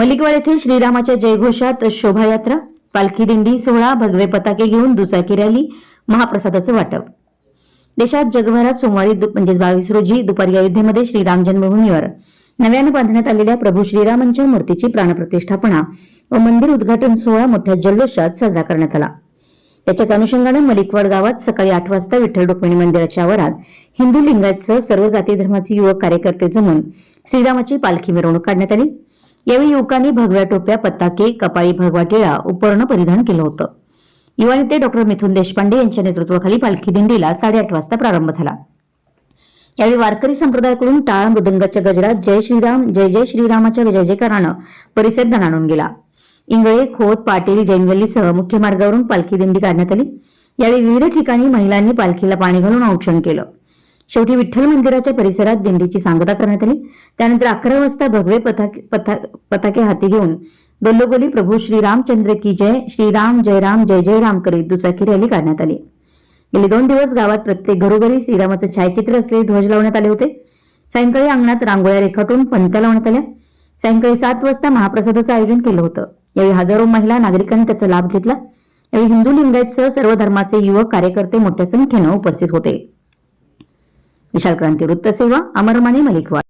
मलिकवाड येथे श्रीरामाच्या जयघोषात शोभायात्रा पालखी दिंडी सोहळा भगवे पताके घेऊन दुचाकी रॅली महाप्रसादाचं वाटप. देशात जगभरात सोमवारी दु- म्हणजेच बावीस रोजी दुपारी अयोध्येमध्ये श्रीराम जन्मभूमीवर नव्यानं बांधण्यात आलेल्या प्रभू श्रीरामांच्या मूर्तीची प्राणप्रतिष्ठापना व मंदिर उद्घाटन सोहळा मोठ्या जल्लोषात साजरा करण्यात आला. त्याच्याच अनुषंगानं मलिकवाड गावात सकाळी आठ वाजता विठ्ठल रुक्मिणी मंदिराच्या आवारात हिंदू लिंगायतसह सर्व जाती धर्माचे युवक कार्यकर्ते जमून श्रीरामाची पालखी मिरवणूक काढण्यात आली. यावेळी युवकांनी भगव्या टोप्या पताके कपाळी भगवा टिळा उपर्ण परिधान केलं होतं. युवा नेते डॉक्टर मिथुन देशपांडे यांच्या नेतृत्वाखाली पालखी दिंडीला साडेआठ वाजता प्रारंभ झाला. यावेळी वारकरी संप्रदायाकडून टाळ मृदंगाच्या गजरात जय श्रीराम जय जय श्रीरामाच्या जय जयकारानं परिसर दणाणून गेला. इंगळे खोत पाटील जैनगल्लीसह मुख्य मार्गावरून पालखी दिंडी काढण्यात आली. यावेळी विविध ठिकाणी महिलांनी पालखीला पाणी घालून औक्षण केलं. शेवटी विठ्ठल मंदिराच्या परिसरात दिंडीची सांगता करण्यात आली. त्यानंतर अकरा वाजता भगवे पताके पता- पताके हाती घेऊन दोल्लोगोली प्रभू श्रीरामचंद्र की जय श्रीराम जय राम जय जय राम करीत दुचाकी रॅली काढण्यात आली. गेले दोन दिवस गावात प्रत्येक घरोघरी श्रीरामाचं छायाचित्र असलेले ध्वज लावण्यात आले होते. सायंकाळी अंगणात रांगोळ्या रेखाटून पंत्या लावण्यात आल्या. सायंकाळी सात वाजता महाप्रसादाचं आयोजन केलं होतं. यावेळी हजारो महिला नागरिकांनी त्याचा लाभ घेतला. यावेळी हिंदू लिंगायतसह सर्व धर्माचे युवक कार्यकर्ते मोठ्या संख्येनं उपस्थित होते. विशाल क्रांती वृत्तसेवा अमरमाने मलिकवाड.